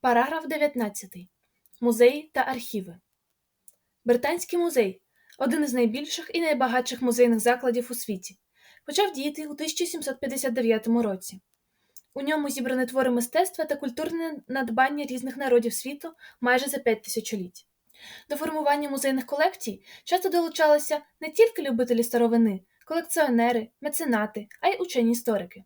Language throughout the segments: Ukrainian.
Параграф 19. Музеї та архіви. Британський музей один із найбільших і найбагатших музейних закладів у світі. Почав діяти у 1759 році. У ньому зібрані твори мистецтва та культурне надбання різних народів світу майже за п'ять тисячоліть. До формування музейних колекцій часто долучалися не тільки любителі старовини, колекціонери, меценати, а й учені історики.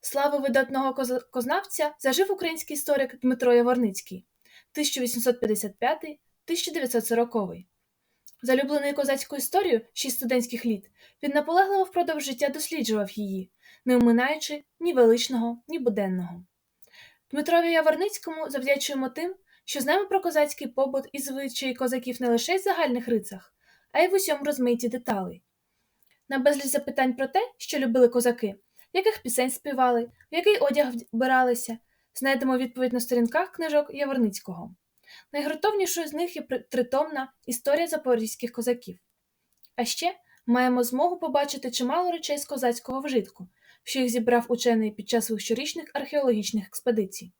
Слави видатного козакознавця зажив український історик Дмитро Яворницький 1855-1940. Залюблений козацьку історію ще студентських літ, він наполегливо впродовж життя досліджував її, не оминаючи ні величного, ні буденного. Дмитрові Яворницькому завдячуємо тим, що знаємо про козацький побут і звичаї козаків не лише й загальних рицах, а й в усьому розмиті деталей. На безліч запитань про те, що любили козаки, яких пісень співали, в який одяг вбиралися, знайдемо відповідь на сторінках книжок Яворницького. Найгрунтовнішою з них є тритомна історія запорізьких козаків. А ще маємо змогу побачити чимало речей з козацького вжитку, що їх зібрав учений під час своїх щорічних археологічних експедицій.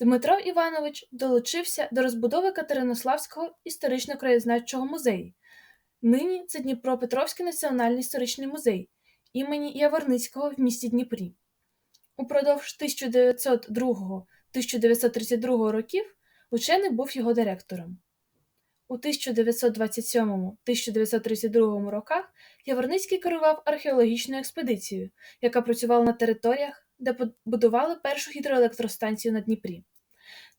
Дмитро Іванович долучився до розбудови Катеринославського історично-краєзнавчого музею. Нині це Дніпропетровський національний історичний музей, імені Яворницького в місті Дніпрі. Упродовж 1902-1932 років учений був його директором. У 1927-1932 роках Яворницький керував археологічною експедицією, яка працювала на територіях, де побудували першу гідроелектростанцію на Дніпрі.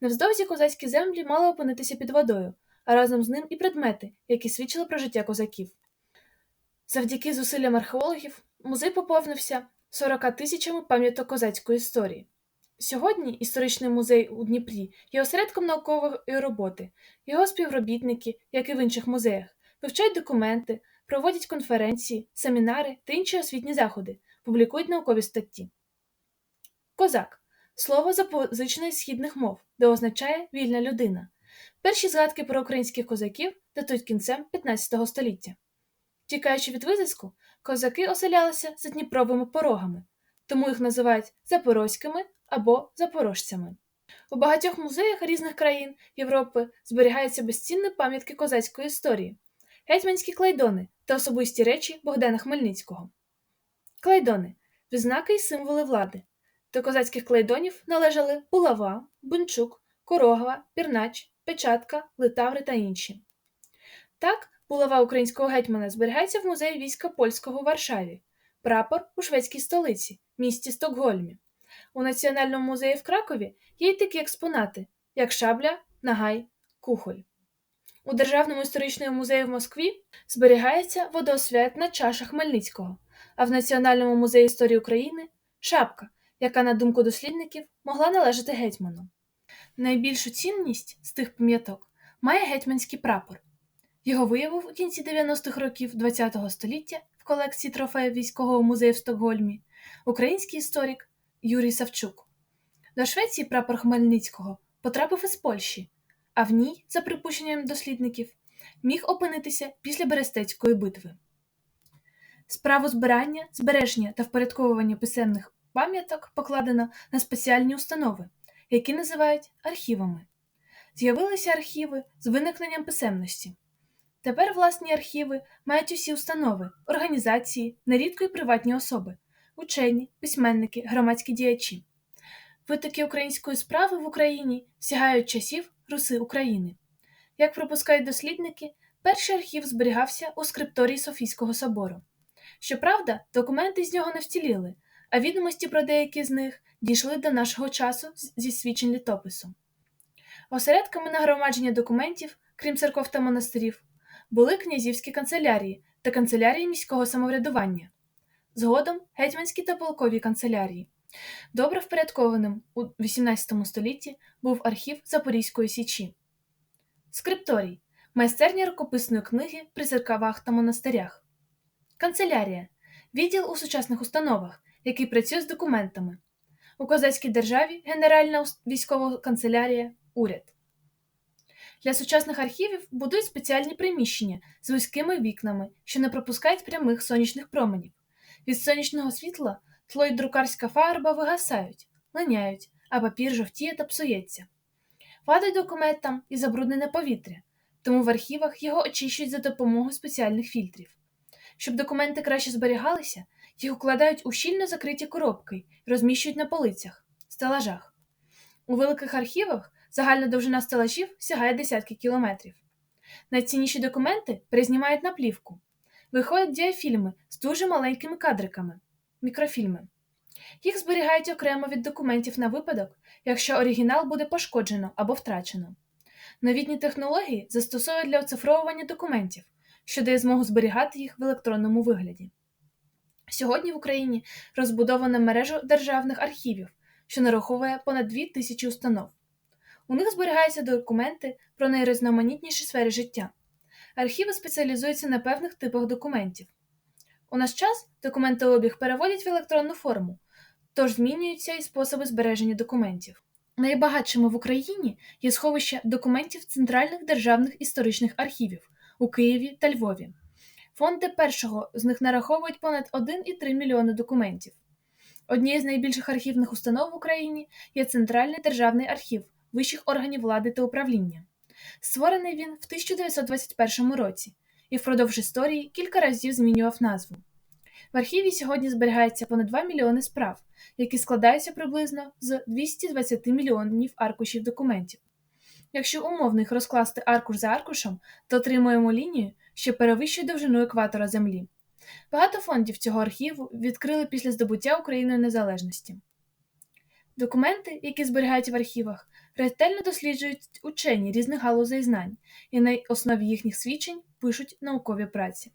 Невздовзі козацькі землі мали опинитися під водою, а разом з ним і предмети, які свідчили про життя козаків. Завдяки зусиллям археологів музей поповнився 40 тисячами пам'яток козацької історії. Сьогодні історичний музей у Дніпрі є осередком наукової роботи. Його співробітники, як і в інших музеях, вивчають документи, проводять конференції, семінари та інші освітні заходи, публікують наукові статті. Козак слово запозичене з східних мов, де означає вільна людина. Перші згадки про українських козаків датують кінцем 15 століття. Тікаючи від визиску, козаки оселялися за Дніпровими порогами, тому їх називають запорозькими або запорожцями. У багатьох музеях різних країн Європи зберігаються безцінні пам'ятки козацької історії, гетьманські клейдони та особисті речі Богдана Хмельницького. Клейдони відзнаки й символи влади. До козацьких клейдонів належали булава, бунчук, корогва, пірнач, печатка, литаври та інші. Так, Булава українського гетьмана зберігається в музеї війська польського у Варшаві, прапор у шведській столиці, місті Стокгольмі. У Національному музеї в Кракові є й такі експонати, як шабля, нагай, кухоль. У Державному історичному музеї в Москві зберігається водоосвят чаша Хмельницького, а в Національному музеї історії України шапка, яка, на думку дослідників, могла належати гетьману. Найбільшу цінність з тих пам'яток має гетьманський прапор. Його виявив у кінці 90-х років ХХ століття в колекції трофеїв військового музею в Стокгольмі український історик Юрій Савчук. До Швеції прапор Хмельницького потрапив із Польщі, а в ній, за припущенням дослідників, міг опинитися після Берестецької битви. Справу збирання, збереження та впорядковування писемних пам'яток покладено на спеціальні установи, які називають архівами. З'явилися архіви з виникненням писемності. Тепер власні архіви мають усі установи, організації, нерідко й приватні особи, учені, письменники, громадські діячі. Витоки української справи в Україні сягають часів Руси України. Як пропускають дослідники, перший архів зберігався у скрипторії Софійського собору. Щоправда, документи з нього не вціліли, а відомості про деякі з них дійшли до нашого часу зі свідчень літопису. Осередками нагромадження документів, крім церков та монастирів, були князівські канцелярії та канцелярії міського самоврядування, згодом гетьманські та полкові канцелярії. Добре впорядкованим у XVIII столітті був архів Запорізької Січі, скрипторій майстерня рукописної книги при церквах та монастирях, канцелярія відділ у сучасних установах, який працює з документами. У козацькій державі Генеральна військова канцелярія, уряд. Для сучасних архівів будують спеціальні приміщення з вузькими вікнами, що не пропускають прямих сонячних променів. Від сонячного світла тло й друкарська фарба вигасають, линяють, а папір жовтіє та псується. Вадить документам і забруднене повітря, тому в архівах його очищують за допомогою спеціальних фільтрів. Щоб документи краще зберігалися, їх укладають у щільно закриті коробки і розміщують на полицях, стелажах. У великих архівах загальна довжина стелажів сягає десятки кілометрів. Найцінніші документи перезнімають на плівку. Виходять діафільми з дуже маленькими кадриками мікрофільми. Їх зберігають окремо від документів на випадок, якщо оригінал буде пошкоджено або втрачено. Новітні технології застосовують для оцифровування документів, що дає змогу зберігати їх в електронному вигляді. Сьогодні в Україні розбудована мережа державних архівів, що нараховує понад 2 тисячі установ. У них зберігаються документи про найрізноманітніші сфери життя. Архіви спеціалізуються на певних типах документів. У наш час документообіг переводять в електронну форму, тож змінюються і способи збереження документів. Найбагатшими в Україні є сховища документів центральних державних історичних архівів у Києві та Львові. Фонди першого з них нараховують понад 1,3 мільйони документів. Однією з найбільших архівних установ в Україні є Центральний державний архів вищих органів влади та управління. Створений він в 1921 році і впродовж історії кілька разів змінював назву. В архіві сьогодні зберігається понад 2 мільйони справ, які складаються приблизно з 220 мільйонів аркушів документів. Якщо умовно їх розкласти аркуш за аркушем, то отримуємо лінію, що перевищує довжину екватора Землі. Багато фондів цього архіву відкрили після здобуття Україною незалежності. Документи, які зберігають в архівах, ретельно досліджують учені різних галузей знань і на основі їхніх свідчень пишуть наукові праці.